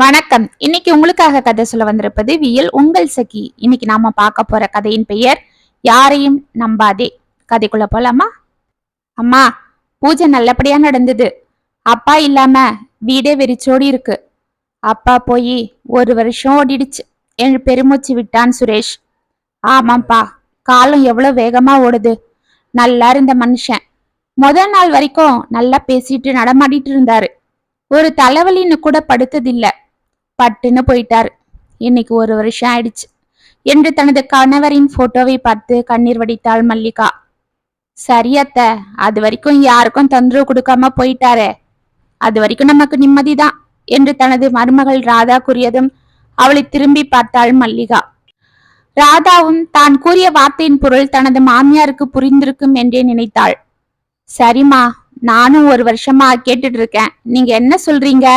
வணக்கம். இன்னைக்கு உங்களுக்காக கதை சொல்ல வந்திருப்பது வியல் உங்கள் சகி. இன்னைக்கு நாம பார்க்க போற கதையின் பெயர் யாரையும் நம்பாதே. கதைக்குள்ள போலாமா? அம்மா பூஜை நல்லபடியா நடந்தது. அப்பா இல்லாம வீடே வெறிச்சோடி இருக்கு. அப்பா போய் ஒரு வருஷம் ஓடிடுச்சு. என்று பெருமூச்சு விட்டான் சுரேஷ். ஆமாம்ப்பா காலம் எவ்வளவு வேகமா ஓடுது. நல்லா இருந்த மனுஷன். முதல் நாள் வரைக்கும் நல்லா பேசிட்டு நடமாடிட்டு இருந்தாரு. ஒரு தலைவலின்னு கூட படுத்ததில்ல. பட்டுன்னு போயிட்டார். இன்னைக்கு ஒரு வருஷம் ஆயிடுச்சு. என்று தனது கணவரின் போட்டோவை பார்த்து கண்ணீர் வடித்தாள் மல்லிகா. சரி அது வரைக்கும் யாருக்கும் தொந்தரவு கொடுக்காம போயிட்டாரே. அது வரைக்கும் நமக்கு நிம்மதிதான் என்று தனது மருமகள் ராதா கூறியதும் அவளை திரும்பி பார்த்தாள் மல்லிகா. ராதாவும் தான் கூறிய வார்த்தையின் பொருள் தனது மாமியாருக்கு புரிந்திருக்கும் என்றே நினைத்தாள். சரிம்மா நானும் ஒரு வருஷமா கேட்டுட்டு இருக்கேன். நீங்க என்ன சொல்றீங்க?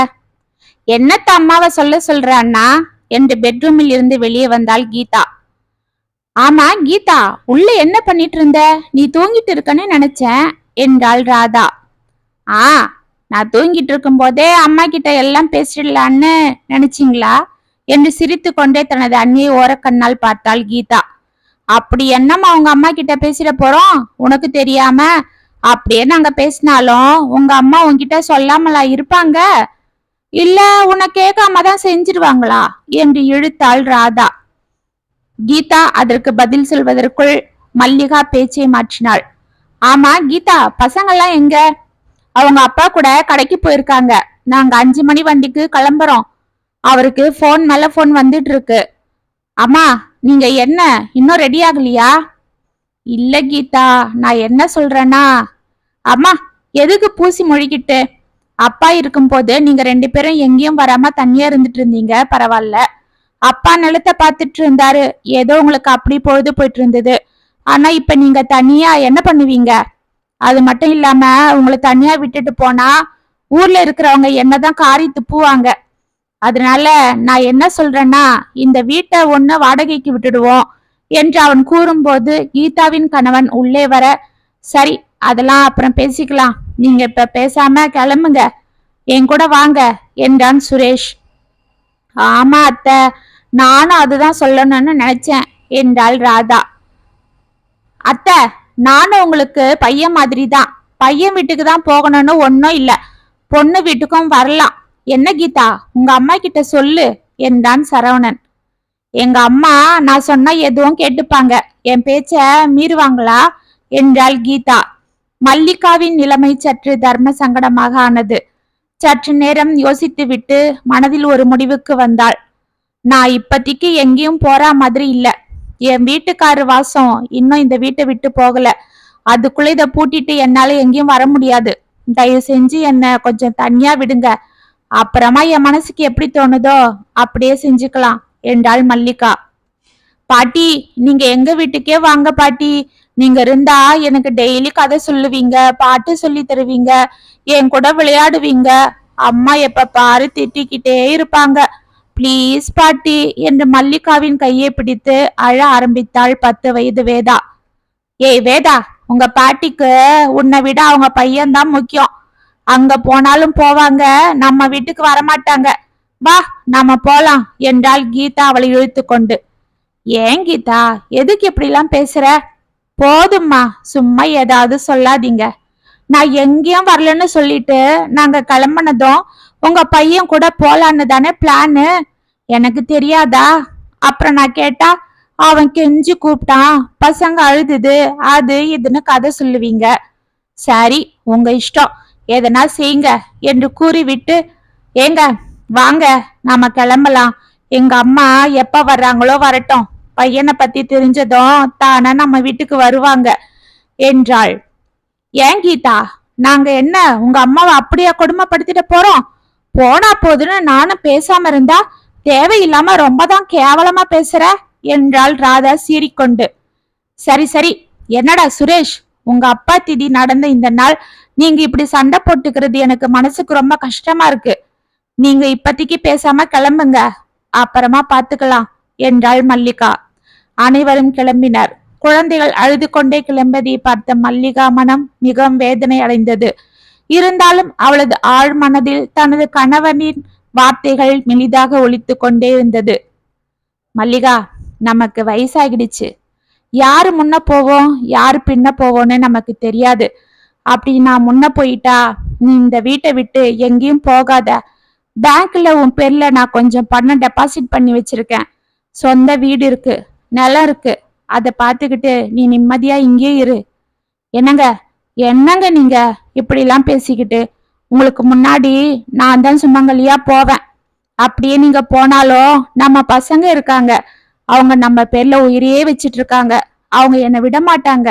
என்னத்த அம்மாவை சொல்ல சொல்ற அண்ணா? என்று பெட்ரூமில் இருந்து வெளியே வந்தாள் கீதா. ஆமா கீதா உள்ள என்ன பண்ணிட்டு இருந்த நீ தூங்கிட்டு இருக்கன்னு நினைச்சேன் என்றாள் ராதா. ஆ நான் தூங்கிட்டு இருக்கும் போதே அம்மா கிட்ட எல்லாம் பேசிடலான்னு நினைச்சிங்களா? என்று சிரித்து கொண்டே தனது அண்ணியை ஓரக்கண்ணால் பார்த்தாள் கீதா. அப்படி என்னம்மா உங்க அம்மா கிட்ட பேசிட போறோம்? உனக்கு தெரியாம? அப்படியே நாங்க பேசினாலும் உங்க அம்மா உங்ககிட்ட சொல்லாமலா இருப்பாங்க? இல்ல உன்னை கேட்காம தான் செஞ்சிருவாங்களா? என்று இழுத்தாள் ராதா. கீதா அதற்கு பதில் சொல்வதற்குள் மல்லிகா பேச்சை மாற்றினாள். ஆமா கீதா பசங்கெல்லாம் எங்க? அவங்க அப்பா கூட கடைக்கு போயிருக்காங்க. நாங்க அஞ்சு மணி வண்டிக்கு கிளம்புறோம். அவருக்கு ஃபோன் மேல ஃபோன் வந்துட்டு இருக்கு அம்மா நீங்க என்ன? இன்னும் ரெடி ஆகலையா? இல்ல கீதா நான் என்ன சொல்றேன்னா அம்மா எதுக்கு பூசி மொழிகிட்டு அப்பா இருக்கும்போது நீங்க ரெண்டு பேரும் எங்கேயும் வராம தனியா இருந்துட்டு இருந்தீங்க பரவாயில்ல. அப்பா நிலத்தை பார்த்துட்டு இருந்தாரு. ஏதோ உங்களுக்கு அப்படி பொழுது போயிட்டு இருந்தது. ஆனா இப்ப நீங்க தனியா என்ன பண்ணுவீங்க? அது மட்டும் இல்லாம உங்களை தனியா விட்டுட்டு போனா ஊர்ல இருக்கிறவங்க என்னதான் காரி துப்புவாங்க. அதனால நான் என்ன சொல்றேன்னா இந்த வீட்டை ஒண்ணு வாடகைக்கு விட்டுடுவோம் என்று அவன் கூறும்போது கீதாவின் கணவன் உள்ளே வர சரி அதெல்லாம் அப்புறம் பேசிக்கலாம். நீங்க இப்ப பேசாம கிளம்புங்க. என் கூட வாங்க என்றான் சுரேஷ். ஆமா அத்தை. நானும் அதுதான் சொல்லணும்னு நினைச்சேன் என்றாள் ராதா. அத்தை நானும் உங்களுக்கு பையன் மாதிரி தான் பையன் வீட்டுக்கு தான் போகணும்னு ஒன்றும் இல்ல. பொண்ணு வீட்டுக்கும் வரலாம். என்ன கீதா? உங்க அம்மா கிட்ட சொல்லு என்றான் சரவணன். எங்க அம்மா நான் சொன்னா எதுவும் கேட்டுப்பாங்க. என் பேச்ச மீறுவாங்களா? என்றாள் கீதா. மல்லிகாவின் நிலைமை சற்று தர்ம சங்கடமாக ஆனது. சற்று நேரம் யோசித்துவிட்டு மனதில் ஒரு முடிவுக்கு வந்தாள். நான் இப்பத்திக்கு எங்கேயும் போற மாதிரி இல்ல. என் வீட்டுக்காரு வாசம் இன்னும் இந்த வீட்டை விட்டு போகல. அதுக்குள்ள இதை பூட்டிட்டு என்னால எங்கேயும் வர முடியாது. தயவு செஞ்சு என்ன கொஞ்சம் தனியா விடுங்க. அப்புறமா என் மனசுக்கு எப்படி தோணுதோ அப்படியே செஞ்சுக்கலாம் என்றாள் மல்லிகா. பாட்டி நீங்க எங்க வீட்டுக்கே வாங்க பாட்டி. நீங்க இருந்தா எனக்கு டெய்லி கதை சொல்லுவீங்க பாட்டு சொல்லி தருவீங்க என் கூட விளையாடுவீங்க. அம்மா எப்ப பாரு திட்டிக்கிட்டே இருப்பாங்க. ப்ளீஸ் பாட்டி என்று மல்லிகாவின் கையை பிடித்து அழ ஆரம்பித்தாள் பத்து வயது வேதா. ஏய் வேதா உங்க பாட்டிக்கு உன்னை விட அவங்க பையன்தான் முக்கியம். அங்க போனாலும் போவாங்க நம்ம வீட்டுக்கு வரமாட்டாங்க. வா நாம போலாம் என்றாள் கீதா அவளை இழுத்து கொண்டு ஏன் கீதா எதுக்கு இப்படிலாம் பேசுற? போதும்மா சும்மா ஏதாவது சொல்லாதீங்க. நான் எங்கேயும் வரலன்னு சொல்லிட்டு நாங்க கிளம்புனதும் உங்க பையன் கூட போலான்னு தானே பிளானு? எனக்கு தெரியாதா? அப்புறம் நான் கேட்டா அவன் கெஞ்சி கூப்பிட்டான். பசங்க அழுதுது. அது இதுன்னு கதை சொல்லுவீங்க. சரி உங்க இஷ்டம். எதனா செய்யுங்க. என்று கூறிவிட்டு ஏங்க வாங்க. நாம கிளம்பலாம். எங்க அம்மா எப்ப வர்றாங்களோ வரட்டும். பையனை பத்தி தெரிஞ்சதும் தானே நம்ம வீட்டுக்கு வருவாங்க என்றாள். ஏன் கீதா? நாங்க என்ன உங்க அம்மாவை அப்படியே கொடுமைப்படுத்திட்டு போறோம்? போனா போதுன்னு நானும் பேசாம இருந்தா தேவையில்லாம ரொம்ப தான் கேவலமா பேசுற? என்றாள் ராதா சீறிக்கொண்டு. சரி சரி. என்னடா சுரேஷ் உங்க அப்பா திதி நடந்த இந்த நாள் நீங்க இப்படி சண்டை போட்டுக்கிறது எனக்கு மனசுக்கு ரொம்ப கஷ்டமா இருக்கு. நீங்க இப்பத்திக்கு பேசாம கிளம்புங்க. அப்புறமா பாத்துக்கலாம். என்றாள் மல்லிகா. அனைவரும் கிளம்பினர். குழந்தைகள் அழுது கொண்டே கிளம்பதை பார்த்த மல்லிகா மனம் மிகவும் வேதனை அடைந்தது. இருந்தாலும் அவளது ஆழ் மனதில் தனது கணவனின் வார்த்தைகள் மெலிதாக ஒழித்து கொண்டே இருந்தது. மல்லிகா நமக்கு வயசாகிடுச்சு. யாரு முன்ன போவோம் யாரு பின்ன போவோம்னு நமக்கு தெரியாது. அப்படி நான் முன்ன போயிட்டா நீ இந்த வீட்டை விட்டு எங்கேயும் போகாத. பேங்க்ல உன் பேர்ல நான் கொஞ்சம் பணம் டெபாசிட் பண்ணி வச்சிருக்கேன். சொந்த வீடு இருக்கு நிலம் இருக்கு. அதை பார்த்துக்கிட்டு நீ நிம்மதியா இங்கே இரு. என்னங்க? என்னங்க நீங்க இப்படிலாம் பேசிக்கிட்டு? உங்களுக்கு முன்னாடி நான் தான் சுமங்கலியா போவேன். அப்படியே நீங்க போனாலும் நம்ம பசங்க இருக்காங்க. அவங்க நம்ம பேர்ல உயிரையே வச்சிட்டு இருக்காங்க அவங்க என்னை விட மாட்டாங்க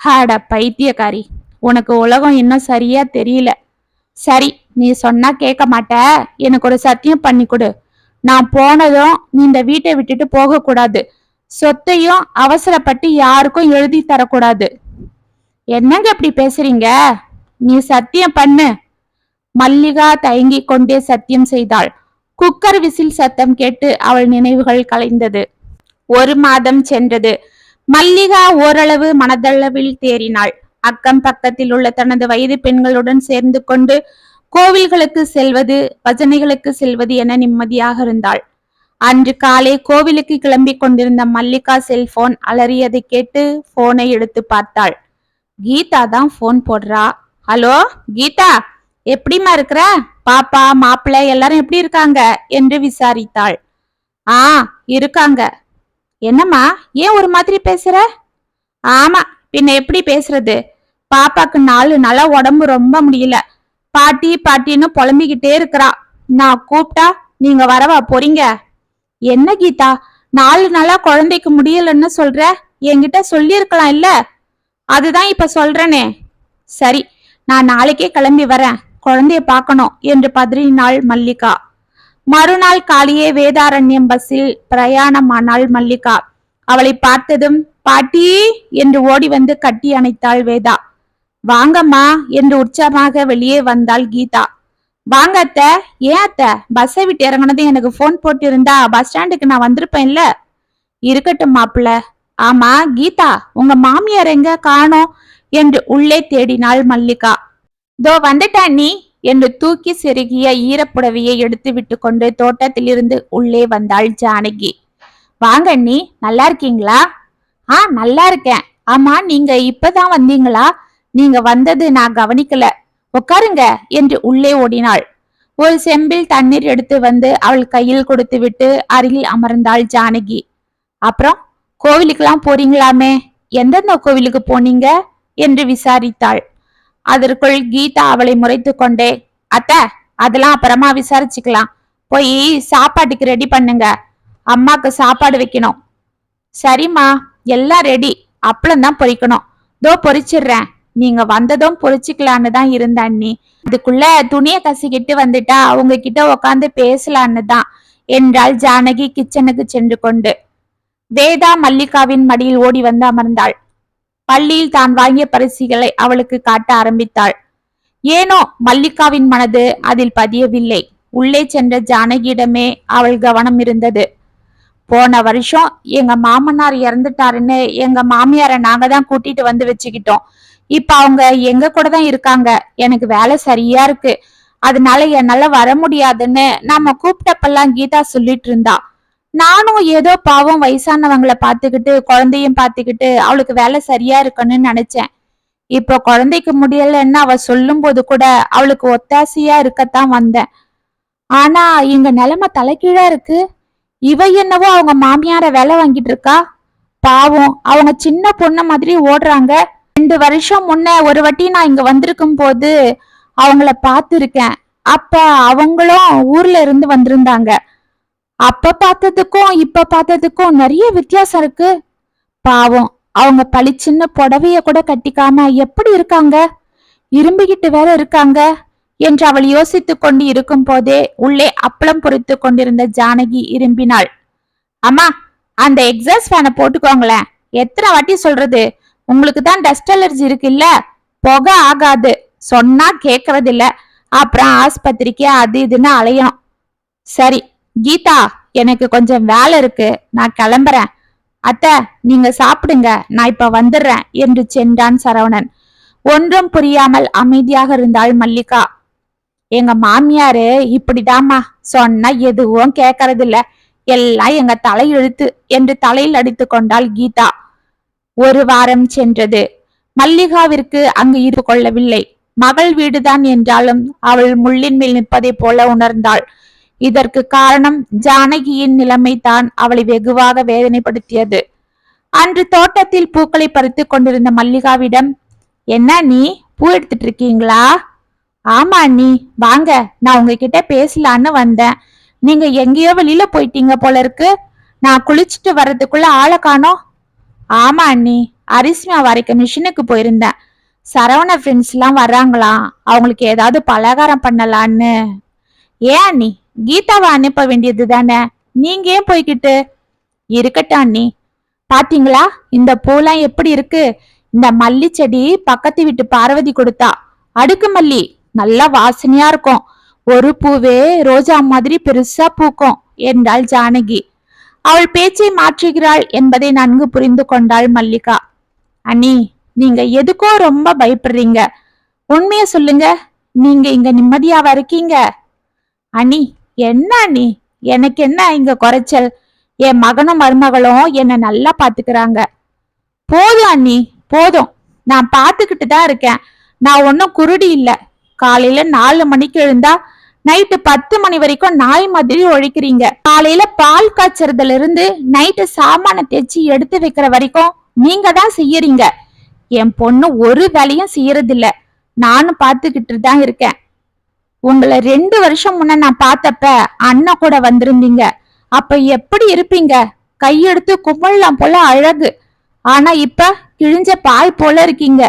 ஹாட பைத்தியக்காரி உனக்கு உலகம் இன்னும் சரியா தெரியல. சரி நீ சொன்னா கேட்க மாட்ட. எனக்கு ஒரு சத்தியம் பண்ணி கொடு. நான் போனதும் நீ இந்த வீட்டை விட்டுட்டு போக கூடாது சொத்தையும் அவசரப்பட்டு யாருக்கும் எழுதி தரக்கூடாது. என்னங்க இப்படி பேசுறீங்க? நீ சத்தியம் பண்ணு. மல்லிகா தயங்கி கொண்டே சத்தியம் செய்தாள். குக்கர் விசில் சத்தம் கேட்டு அவள் நினைவுகள் கலைந்தது. ஒரு மாதம் சென்றது. மல்லிகா ஓரளவு மனதளவில் தேறினாள். அக்கம் பக்கத்தில் உள்ள தனது வயது பெண்களுடன் சேர்ந்து கொண்டு கோவில்களுக்கு செல்வது பஜனைகளுக்கு செல்வது என நிம்மதியாக இருந்தாள். அன்று காலை கோவிலுக்கு கிளம்பி கொண்டிருந்த மல்லிகா செல்போன் அலறியதை கேட்டு போனை எடுத்து பார்த்தாள். கீதா தான் போன் போடுறா. ஹலோ கீதா எப்படிம்மா இருக்கிற? பாப்பா மாப்பிள்ளை எல்லாரும் எப்படி இருக்காங்க? என்று விசாரித்தாள். ஆ இருக்காங்க. என்னம்மா ஏன் ஒரு மாதிரி பேசுற? ஆமா பின்ன எப்படி பேசுறது? பாப்பாக்கு நாலு நாளா உடம்பு ரொம்ப முடியல. பாட்டி பாட்டின்னு புலம்பிக்கிட்டே இருக்கிறா. நான் கூப்பிட்டா நீங்க வரவா போறீங்க? என்ன கீதா நாலு நாளா குழந்தைக்கு முடியலன்னு சொல்ற? என்கிட்ட சொல்லியிருக்கலாம் இல்ல? அதுதான் இப்ப சொல்றனே. சரி நான் நாளைக்கே கிளம்பி வரேன். குழந்தைய பார்க்கணும் என்று பதறினாள் மல்லிகா. மறுநாள் காலையே வேதாரண்யம் பஸ்ஸில் பிரயாணமானாள் மல்லிகா. அவளை பார்த்ததும் பாட்டி என்று ஓடி வந்து கட்டி அணைத்தாள் வேதா. வாங்கம்மா என்று உற்சாகமாக வெளியே வந்தாள் கீதா. வாங்க அத்த ஏன் அத்த? பஸ்ஸை விட்டு இறங்குனதும் எனக்கு ஃபோன் போட்டு இருந்தா பஸ் ஸ்டாண்டுக்கு நான் வந்திருப்பேன்ல? இருக்கட்டும் மாப்பிள்ள. ஆமா கீதா உங்க மாமியார் எங்க? காணோம் என்று உள்ளே தேடினாள் மல்லிகா. தோ வந்துட்டா நீ? என்று தூக்கி செருகிய ஈரப்புடவையை எடுத்து விட்டு கொண்டு தோட்டத்திலிருந்து உள்ளே வந்தாள் ஜானகி. வாங்க அண்ணி நல்லா இருக்கீங்களா? ஆ நல்லா இருக்கேன். ஆமா நீங்க இப்பதான் வந்தீங்களா? நீங்க வந்தது நான் கவனிக்கல. உட்காருங்க என்று உள்ளே ஓடினாள். ஒரு செம்பில் தண்ணீர் எடுத்து வந்து அவள் கையில் கொடுத்து விட்டு அருகில் அமர்ந்தாள் ஜானகி. அப்புறம் கோவிலுக்கெல்லாம் போறீங்களாமே? எந்தெந்த கோவிலுக்கு போனீங்க? என்று விசாரித்தாள். அதற்குள் கீதா அவளை முறைத்து கொண்டே அத்த அதெல்லாம் அப்புறமா விசாரிச்சுக்கலாம். போய் சாப்பாட்டுக்கு ரெடி பண்ணுங்க. அம்மாக்கு சாப்பாடு வைக்கணும். சரிம்மா எல்லாம் ரெடி அப்பளம் தான் பொரிக்கணும் தோ பொரிச்சிடுறேன் நீங்க வந்ததும் பொறிச்சுக்கலான்னு தான் இருந்த அண்ணி. இதுக்குள்ள துணியை கசிக்கிட்டு வந்துட்டா அவங்க கிட்ட உக்காந்து பேசலான்னு தான். என்றாள் ஜானகி கிச்சனுக்கு சென்று கொண்டு. வேதா மல்லிகாவின் மடியில் ஓடி வந்து அமர்ந்தாள். பள்ளியில் தான் வாங்கிய பரிசுகளை அவளுக்கு காட்ட ஆரம்பித்தாள். ஏனோ மல்லிகாவின் மனது அதில் பதியவில்லை. உள்ளே சென்ற ஜானகியிடமே அவள் கவனம் இருந்தது. போன வருஷம் எங்க மாமனார் இறந்துட்டாருன்னு எங்க மாமியாரை நாங்க தான் கூட்டிட்டு வந்து வச்சுக்கிட்டோம். இப்ப அவங்க எங்க கூட தான் இருக்காங்க. எனக்கு வேலை சரியா இருக்கு. அதனால என்னால வர முடியாதுன்னு நாம கூப்பிட்டப்பெல்லாம் கீதா சொல்லிட்டு இருந்தா. நானும் ஏதோ பாவம் வயசானவங்களை பாத்துக்கிட்டு குழந்தையும் பாத்துக்கிட்டு அவளுக்கு வேலை சரியா இருக்குன்னு நினைச்சேன். இப்போ குழந்தைக்கு முடியலன்னு அவ சொல்லும் போது கூட அவளுக்கு ஒத்தாசையா இருக்கத்தான் வந்தேன். ஆனா இங்க நிலைமை தலைகீழா இருக்கு. இவ என்னவோ அவங்க மாமியார வேலை வாங்கிட்டு இருக்கா? பாவம் அவங்க சின்ன பொண்ணு மாதிரி ஓடுறாங்க. ரெண்டு வருஷம் முன்ன ஒரு வாட்டி நான் இங்க வந்திருக்கும் போது அவங்கள பார்த்துருக்கேன். அப்ப அவங்களும் ஊர்ல இருந்து வந்திருந்தாங்க. அப்ப பார்த்ததுக்கும் இப்ப பார்த்ததுக்கும் நிறைய வித்தியாசம் இருக்கு. பாவம் அவங்க பளிச்சின்ன புடவைய கூட கட்டிக்காம எப்படி இருக்காங்க? இரும்பிக்கிட்டு வேற இருக்காங்க? என்று அவள் யோசித்துக் கொண்டு இருக்கும் போதே உள்ளே அப்பளம் பொறித்து கொண்டிருந்த ஜானகி இரும்பினாள். அம்மா அந்த எக்ஸாஸ்ட் ஃபேனை போட்டுக்கோங்களேன். எத்தனை வாட்டி சொல்றது? உங்களுக்கு தான் டஸ்ட் அலர்ஜி இருக்குல்ல? புகை ஆகாது. சொன்னா கேட்கறதில்ல அப்புறம் ஆஸ்பத்திரிக்கு அது இதுன்னு அலையணும். சரி கீதா எனக்கு கொஞ்சம் வேலை இருக்கு. நான் கிளம்புறேன். அத்த நீங்க சாப்பிடுங்க. நான் இப்ப வந்துடுறேன் என்று சென்றான் சரவணன். ஒன்றும் புரியாமல் அமைதியாக இருந்தாள் மல்லிகா. எங்க மாமியாரு இப்படிதாம்மா. சொன்னா எதுவும் கேக்கறதில்ல. எல்லாம் எங்க தலையெழுத்து என்று தலையில் அடித்து கொண்டாள் கீதா. ஒரு வாரம் சென்றது. மல்லிகாவிற்கு அங்கு இரு கொள்ளவில்லை. மகள் வீடுதான் என்றாலும் அவள் முள்ளின் மேல் நிற்பதைப் போல உணர்ந்தாள். இதற்கு காரணம் ஜானகியின் நிலைமை தான் அவளை வெகுவாக வேதனைப்படுத்தியது. அன்று தோட்டத்தில் பூக்களை பறித்துக் கொண்டிருந்த மல்லிகாவிடம் என்ன நீ? பூ எடுத்துட்டு இருக்கீங்களா? ஆமா நீ வாங்க நான் உங்ககிட்ட பேசலான்னு வந்தேன். நீங்க எங்கேயோ வெளியில போயிட்டீங்க போல இருக்கு. நான் குளிச்சுட்டு வர்றதுக்குள்ள ஆளை காணோம். ஆமா அண்ணி. அரிசிமா வரைக்கும் மிஷினுக்கு போயிருந்தேன். சரவண ஃப்ரெண்ட்ஸ் எல்லாம் வர்றாங்களாம் அவங்களுக்கு ஏதாவது பலகாரம் பண்ணலான்னு. ஏன் அண்ணி? கீதாவை அனுப்ப வேண்டியது தானே? நீங்க ஏன் போய்கிட்டு இருக்கட்டும் அண்ணி. பாத்தீங்களா? இந்த பூலாம் எப்படி இருக்கு? இந்த மல்லி செடி பக்கத்து வீட்டு பார்வதி கொடுத்தா. அடுக்கு மல்லி. நல்லா வாசனையா இருக்கும். ஒரு பூவே ரோஜா மாதிரி பெருசா பூக்கும். என்றாள் ஜானகி. அவள் பேச்சை மாற்றுகிறாள் என்பதை நன்கு புரிந்து கொண்டாள் மல்லிகா. அண்ணி நீங்க எதுக்கோ ரொம்ப பயப்படுறீங்க. உண்மைய சொல்லுங்க. நீங்க இங்க நிம்மதியாவா இருக்கீங்க? அண்ணி என்ன அண்ணி? எனக்கு என்ன இங்க குறைச்சல்? என் மகனும் மருமகளும் என்ன நல்லா பாத்துக்கிறாங்க. போதும் அண்ணி போதும். நான் பாத்துக்கிட்டு தான் இருக்கேன். நான் ஒன்னும் குருடி இல்ல. காலையில நாலு மணிக்கு எழுந்தா நைட்டு பத்து மணி வரைக்கும் நாய் மாதிரி ஒழிக்கிறீங்க. காலையில பால் காய்ச்சறதுல இருந்து நைட்டு சாமான தேய்ச்சி எடுத்து வைக்கிற வரைக்கும் நீங்க தான் செய்யறீங்க. என் பொண்ணு ஒரு வேலையும் செய்யறதில்ல. நானும் பாத்துக்கிட்டு தான் இருக்கேன். உங்களை ரெண்டு வருஷம் முன்ன நான் பார்த்தப்ப அண்ணன் கூட வந்திருந்தீங்க. அப்ப எப்படி இருப்பீங்க? கையெடுத்து கும்பலாம் போல அழகு. ஆனா இப்ப கிழிஞ்ச பாய் போல இருக்கீங்க.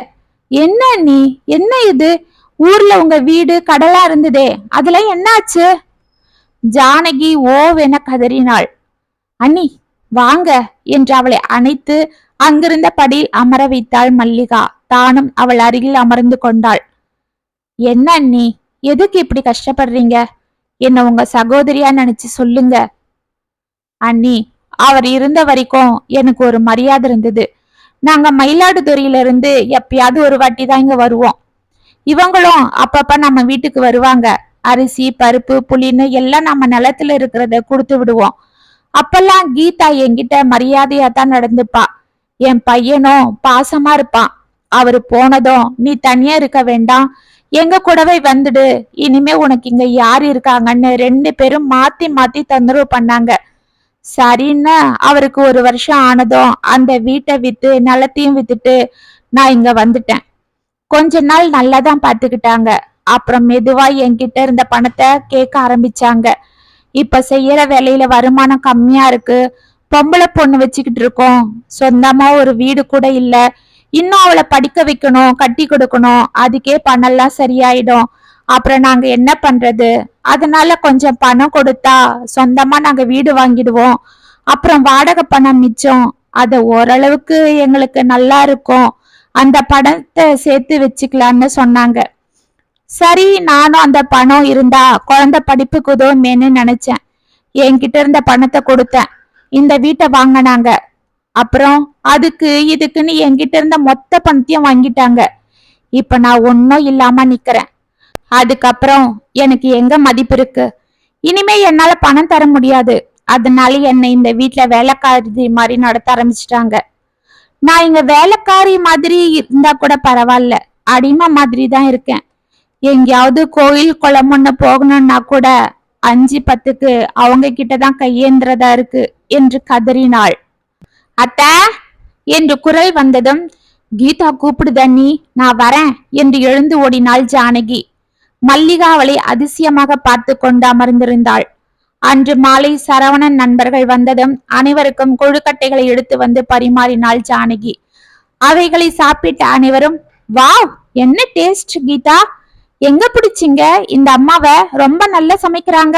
என்ன நீ? என்ன இது? ஊர்ல உங்க வீடு கடலா இருந்ததே. அதுல என்னாச்சு? ஜானகி ஓவென கதறினாள். அண்ணி வாங்க என்று அவளை அணைத்து அங்கிருந்த படியில் அமர வைத்தாள் மல்லிகா. தானும் அவள் அருகில் அமர்ந்து கொண்டாள். என்ன அண்ணி எதுக்கு இப்படி கஷ்டப்படுறீங்க? என்ன உங்க சகோதரியா நினைச்சு சொல்லுங்க. அண்ணி அவர் இருந்த வரைக்கும் எனக்கு ஒரு மரியாதை இருந்தது. நாங்க மயிலாடுதுறையில இருந்து எப்பயாவது ஒரு வாட்டி தான் இங்க வருவோம். இவங்களும் அப்பப்ப நம்ம வீட்டுக்கு வருவாங்க. அரிசி பருப்பு புளின்னு எல்லாம் நம்ம நிலத்துல இருக்கிறத கொடுத்து விடுவோம். அப்பெல்லாம் கீதா என்கிட்ட மரியாதையா தான் நடந்துப்பா. என் பையனும் பாசமா இருப்பான். அவரு போனதும் நீ தனியா இருக்க வேண்டாம். எங்க கூடவே வந்துடு. இனிமே உனக்கு இங்க யார் இருக்காங்கன்னு ரெண்டு பேரும் மாத்தி மாத்தி தொந்தரவு பண்ணாங்க. சரின்னு அவருக்கு ஒரு வருஷம் ஆனதும் அந்த வீட்டை வித்து நிலத்தையும் வித்துட்டு நான் இங்க வந்துட்டேன். கொஞ்ச நாள் நல்லா தான் பாத்துக்கிட்டாங்க அப்புறம் மெதுவா என்கிட்ட இருந்த பணத்தை கேட்க ஆரம்பிச்சாங்க. இப்ப செய்யற வேலையில வருமானம் கம்மியா இருக்கு. பொம்பளை பொண்ணு வச்சுக்கிட்டு இருக்கோம். சொந்தமா ஒரு வீடு கூட இல்ல. இன்னும் அவளை படிக்க வைக்கணும் கட்டி கொடுக்கணும். அதுக்கே பணம்லாம் சரியாயிடும். அப்புறம் நாங்க என்ன பண்றது? அதனால கொஞ்சம் பணம் கொடுத்தா சொந்தமா நாங்க வீடு வாங்கிடுவோம். அப்புறம் வாடகை பணம் மிச்சம். அது ஓரளவுக்கு எங்களுக்கு நல்லா இருக்கும். அந்த பணத்தை சேர்த்து வச்சுக்கலான்னு சொன்னாங்க. சரி நானும் அந்த பணம் இருந்தா குழந்தை படிப்புக்கு உதவுமேன்னு நினைச்சேன். என்கிட்ட இருந்த பணத்தை கொடுத்தேன். இந்த வீட்டை வாங்கினாங்க. அப்புறம் அதுக்கு இதுக்குன்னு என்கிட்ட இருந்த மொத்த பணத்தையும் வாங்கிட்டாங்க. இப்ப நான் ஒன்னும் இல்லாம நிக்கிறேன். அதுக்கப்புறம் எனக்கு எங்க மதிப்பு இருக்கு? இனிமே என்னால பணம் தர முடியாது. அதனால என்னை இந்த வீட்டுல வேலைக்காரி மாதிரி நடத்த ஆரம்பிச்சிட்டாங்க. நான் இங்க வேலைக்காரி மாதிரி இருந்தா கூட பரவாயில்ல. அடிமை மாதிரி தான் இருக்கேன். எங்கேயாவது கோயில் குளம் ஒண்ணு போகணும்னா கூட அஞ்சு பத்துக்கு அவங்க கிட்டதான் கையேந்திரதா இருக்கு என்று கதறினாள். அத்த என்று குரல் வந்ததும் கீதா கூப்பிடுதண்ணி நான் வரேன் என்று எழுந்து ஓடினாள் ஜானகி. மல்லிகா அவளை அதிசயமாக பார்த்து கொண்டு அமர்ந்திருந்தாள். அன்று மாலை சரவணன் நண்பர்கள் வந்ததும் அனைவருக்கும் கொழுக்கட்டைகளை எடுத்து வந்து பரிமாறினாள் ஜானகி. அவைகளை சாப்பிட்ட அனைவரும் வாவ் என்ன டேஸ்ட் கீதா? எங்க பிடிச்சிங்க? இந்த அம்மாவை ரொம்ப நல்லா சமைக்கிறாங்க.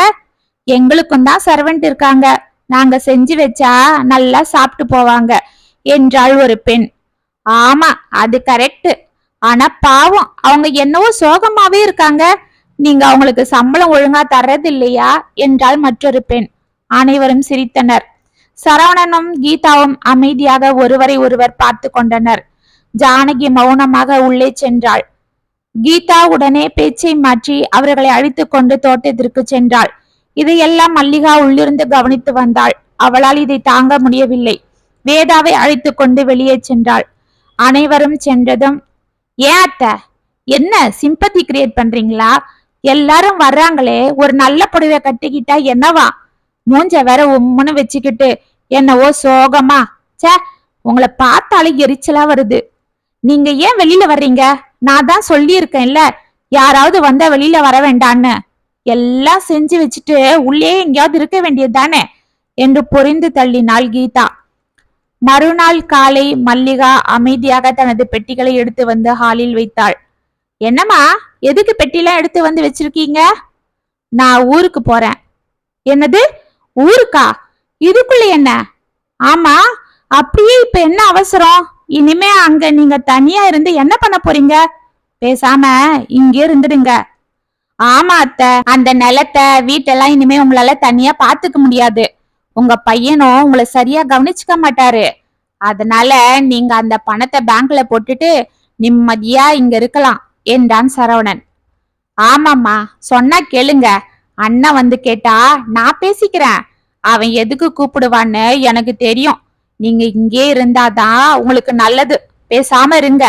எங்களுக்கும் தான் சர்வெண்ட் இருக்காங்க. நாங்க செஞ்சு வச்சா நல்லா சாப்பிட்டு போவாங்க என்றாள் ஒரு பெண். ஆமா அது கரெக்ட் ஆனா பாவம் அவங்க என்னவோ சோகமாவே இருக்காங்க. நீங்க அவங்களுக்கு சம்பளம் ஒழுங்கா தர்றது இல்லையா என்றாள் மற்றொரு பெண். அனைவரும் சிரித்தனர். சரவணனும் கீதாவும் அமைதியாக ஒருவரை ஒருவர் பார்த்து கொண்டனர். ஜானகி மௌனமாக உள்ளே சென்றாள். கீதா உடனே பேச்சை மாற்றி அவர்களை அழித்து கொண்டு தோட்டத்திற்கு சென்றாள். இதையெல்லாம் மல்லிகா உள்ளிருந்து கவனித்து வந்தாள். அவளால் இதை தாங்க முடியவில்லை. வேதாவை அழைத்து கொண்டு வெளியே சென்றாள். அனைவரும் சென்றதும் ஏன் அத்த? என்ன சிம்பத்தி கிரியேட் பண்றீங்களா? எல்லாரும் வர்றாங்களே ஒரு நல்ல புடவை கட்டிக்கிட்டா என்னவா? மூஞ்ச வேற உம்முன்னு வச்சுக்கிட்டு என்னவோ சோகமா. ச்சே உங்களை பார்த்தாலே எரிச்சலா வருது. நீங்க ஏன் வெளியில வர்றீங்க? நான் தான் சொல்லியிருக்கேன்ல யாராவது வந்தா வெளியில வர வேண்டான்னு. எல்லாம் செஞ்சு வச்சுட்டு உள்ளே எங்கேயாவது இருக்க வேண்டியது தானே என்று பொறிந்து தள்ளினாள் கீதா. மறுநாள் காலை மல்லிகா அமைதியாக தனது பெட்டிகளை எடுத்து வந்து ஹாலில் வைத்தாள். என்னம்மா? எதுக்கு பெட்டிலாம் எடுத்து வந்து வச்சிருக்கீங்க? நான் ஊருக்கு போறேன். என்னது? ஊருக்கா? இதுக்குள்ள என்ன? ஆமா அப்படியே இப்ப என்ன அவசரம்? இனிமே அங்க நீங்க தனியா இருந்து என்ன பண்ண போறீங்க? பேசாம இங்கே இருந்துடுங்க. ஆமா அத்தை. அந்த நிலத்தை வீட்டெல்லாம் இனிமே உங்களால தனியா பாத்துக்க முடியாது. உங்க பையனும் உங்களை சரியா கவனிச்சுக்க மாட்டாரு. அதனால நீங்க அந்த பணத்தை பேங்க்ல போட்டுட்டு நிம்மதியா இங்க இருக்கலாம். என்றான் சரவணன். ஆமாம்மா சொன்னா கேளுங்க. அண்ணன் வந்து கேட்டா நான் பேசிக்கிறேன். அவன் எதுக்கு கூப்பிடுவான்னு எனக்கு தெரியும். நீங்க இங்கே இருந்தாதான் உங்களுக்கு நல்லது. பேசாம இருங்க.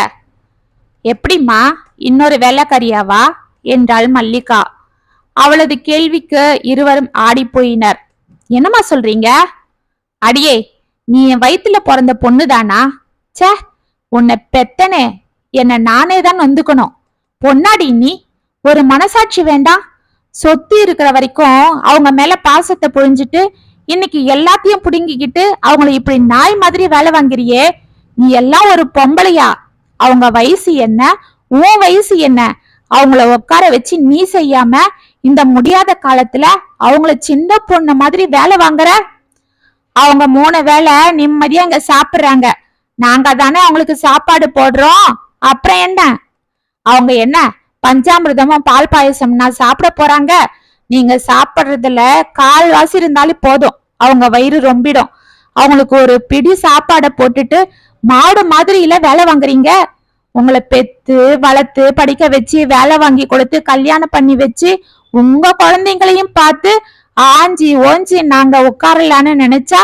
எப்படிம்மா? இன்னொரு வேலைக்காரியாவா? என்றாள் மல்லிகா. அவளது கேள்விக்கு இருவரும் ஆடி போயினர் என்னம்மா சொல்றீங்க? அடியே நீ என் வயிற்றுல பிறந்த பொண்ணுதானா? ச்சே உன்னை பெத்தனே. என்னை நானே தான் வந்துக்கணும். பொன்னாடி நீ ஒரு மனசாட்சி வேண்டாம் சொத்து இருக்கிற வரைக்கும் அவங்க மேல பாசத்தை பொழிஞ்சிட்டு இன்னைக்கு எல்லாத்தையும் புடுங்கிக்கிட்டு அவங்கள இப்படி நாய் மாதிரி வேலை வாங்குறியே. நீ எல்லாம் ஒரு பொம்பளையா. அவங்க வயசு என்ன? உன் வயசு என்ன? அவங்கள உட்கார வச்சு நீ செய்யாம இந்த முடியாத காலத்துல அவங்கள சின்ன பொண்ணு மாதிரி வேலை வாங்குற? அவங்க மூணு வேலை நிம்மதியா இங்க சாப்பிடுறாங்க. நாங்க தானே அவங்களுக்கு சாப்பாடு போடுறோம். அப்புறம் என்ன? அவங்க என்ன? பஞ்சாமிர்தமும் பால் பாயசம்னா சாப்பிட போறாங்க. நீங்க சாப்பிட்றதுல கால்வாசி இருந்தாலும் போதும். அவங்க வயிறு ரொம்பிடும். அவங்களுக்கு ஒரு பிடி சாப்பாடை போட்டுட்டு மாடு மாதிரியில வேலை வாங்குறீங்க. உங்களை பெத்து வளர்த்து படிக்க வச்சு வேலை வாங்கி கொடுத்து கல்யாணம் பண்ணி வச்சு உங்க குழந்தைங்களையும் பார்த்து ஆஞ்சி ஓஞ்சி நாங்க உட்காரலான்னு நினைச்சா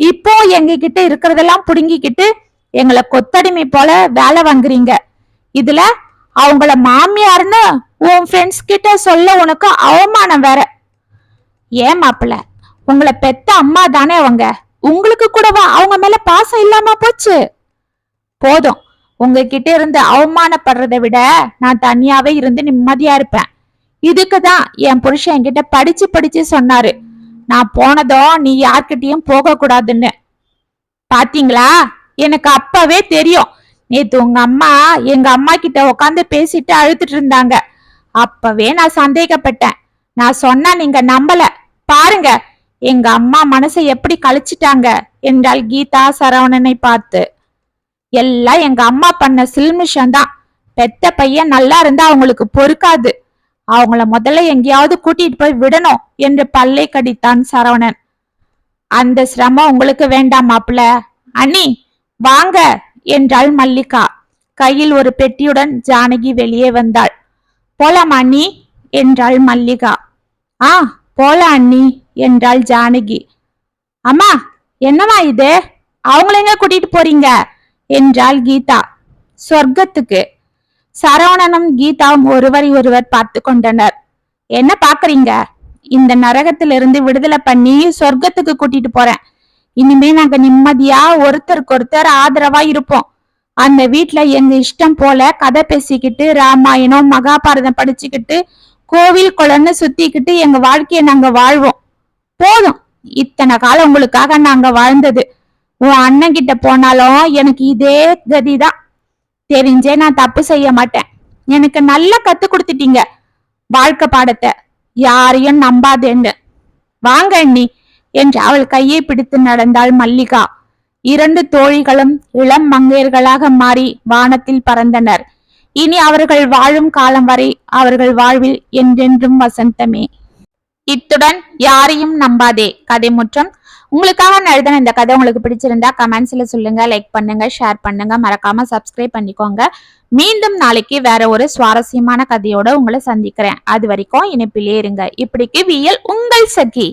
இப்போ எங்க கிட்ட இருக்கிறதெல்லாம் புடுங்கிக்கிட்டு எங்களை கொத்தடிமை போல வேலை வாங்குறீங்க. இதுல அவங்கள மாமியார்னு உன் ஃப்ரெண்ட்ஸ் கிட்ட சொல்ல உனக்கு அவமானம் வேற. ஏன் மாப்பிள்ள? உங்களை பெத்த அம்மா தானே அவங்க. உங்களுக்கு கூடவா? அவங்க மேல பாசம் இல்லாம போச்சு. போதும். உங்ககிட்ட இருந்து அவமானப்படுறதை விட நான் தனியாவே இருந்து நிம்மதியா இருப்பேன். இதுக்கு தான் என் புருஷன் என்கிட்ட படிச்சு படிச்சு சொன்னாரு. நான் போனதும் நீ யார்கிட்டயும் போக கூடாதுன்னு பாத்தீங்களா? எனக்கு அப்பவே தெரியும். நேத்து உங்க அம்மா எங்க அம்மா கிட்ட உட்காந்து பேசிட்டு அழுத்துட்டு இருந்தாங்க. அப்பவே நான் சந்தேகப்பட்டேன். நான் சொன்னா நீங்க நம்பல. பாருங்க எங்க அம்மா மனசை எப்படி கழிச்சிட்டாங்க என்றாள் கீதா சரவணனை பார்த்து. எல்லாம் எங்க அம்மா பண்ண சில்மிஷம் தான். பெத்த பையன் நல்லா இருந்தா அவங்களுக்கு பொறுக்காது. அவங்கள முதல்ல எங்கேயாவது கூட்டிட்டு போய் விடணும் என்று பல்லை கடித்தான் சரவணன். அந்த சிரமம் உங்களுக்கு வேண்டாம் மாப்பிள அண்ணி வாங்க. என்றாள் மல்லிகா. கையில் ஒரு பெட்டியுடன் ஜானகி வெளியே வந்தாள். போலாம் அண்ணி என்றாள் மல்லிகா. ஆ போலாம் அண்ணி என்றாள் ஜானகி. அம்மா என்னம்மா இது? அவங்கள எங்க கூட்டிட்டு போறீங்க? என்றாள் கீதா. சொர்க்கத்துக்கு. சரவணனும் கீதாவும் ஒருவரை ஒருவர் பார்த்து கொண்டனர். என்ன பாக்குறீங்க இந்த நரகத்திலிருந்து விடுதலை பண்ணி சொர்க்கத்துக்கு கூட்டிட்டு போறேன். இனிமே நாங்க நிம்மதியா ஒருத்தருக்கு ஒருத்தர் ஆதரவா இருப்போம். அந்த வீட்டுல எங்க இஷ்டம் போல கதை பேசிக்கிட்டு ராமாயணம் மகாபாரதம் படிச்சுக்கிட்டு கோவில் குளம்னு சுத்திக்கிட்டு எங்க வாழ்க்கையை நாங்க வாழ்வோம். போதும். இத்தனை காலம் உங்களுக்காக நாங்க வாழ்ந்தது. உன் அண்ணன் கிட்ட போனாலும் எனக்கு இதே கதிதான். தெரிஞ்சே நான் தப்பு செய்ய மாட்டேன். எனக்கு நல்லா கத்து கொடுத்துட்டீங்க வாழ்க்கை பாடத்தை. யாரையும் நம்பாதேன்னு. வாங்க அண்ணி. என்று அவள் கையை பிடித்து நடந்தாள் மல்லிகா. இரண்டு தோழிகளும் இளம் மங்கையர்களாக மாறி வானத்தில் பறந்தனர். இனி அவர்கள் வாழும் காலம் வரை அவர்கள் வாழ்வில் என்றென்றும் வசந்தமே. இத்துடன் யாரையும் நம்பாதே கதை முற்றம் உங்களுக்காக நான் எழுதின இந்த கதை உங்களுக்கு பிடிச்சிருந்தா கமெண்ட்ஸ்ல சொல்லுங்க லைக் பண்ணுங்க ஷேர் பண்ணுங்க. மறக்காம சப்ஸ்கிரைப் பண்ணிக்கோங்க. மீண்டும் நாளைக்கு வேற ஒரு சுவாரஸ்யமான கதையோட உங்களை சந்திக்கிறேன். அது வரைக்கும் இணைப்பிலே இருங்க. இப்படிக்கு வியல் உங்கள் சகி.